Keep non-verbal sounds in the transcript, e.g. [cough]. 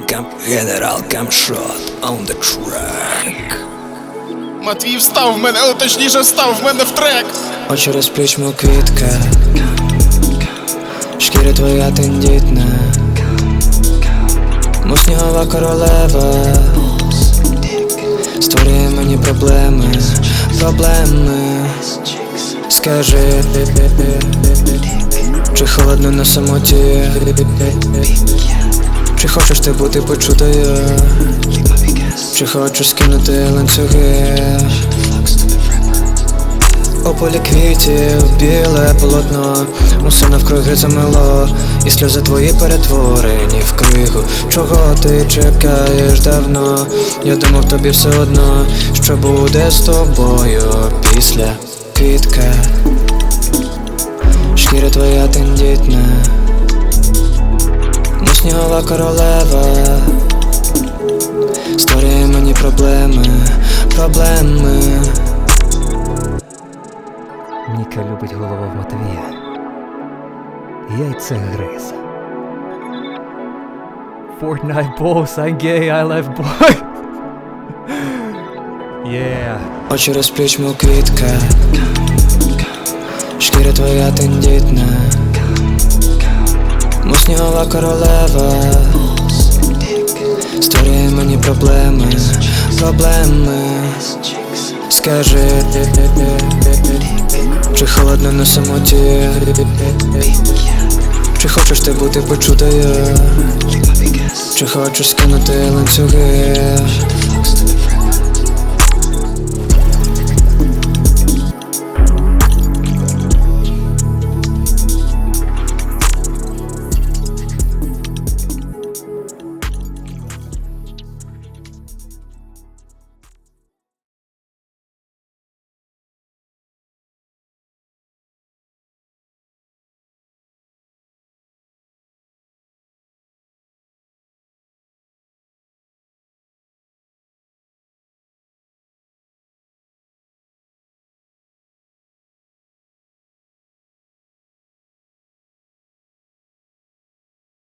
Cam, General Cam Shot on the track. Матвій встав в мене, о, точніше встав в мене в трек. Очі розплющ, мов квітка. Шкіра твоя тендітна. Мов снігова королева. Створює мені проблеми, проблеми. Скажи, чи холодно на самоті Ти бути почутою Чи хочеш скинути ланцюги у полі квітів, біле полотно, усе навкруги замило, і сльози твої перетворені в кригу. Чого ти чекаєш давно? Я думав тобі все одно, що буде з тобою після квітка. Шкіра твоя тендітна, королева. Створює мені проблеми, проблеми. Ніка любить голову в Матвія. Яйце гриз. Fortnite boss, I'm gay, I love boy. [laughs] yeah. Очі розплющ, мов квітка Шкіра твоя тендітна снігова королева. Створює мені проблеми, проблеми. Скажи, чи холодно на самоті? Чи хочеш ти бути почутою? Чи хочеш скинути ланцюги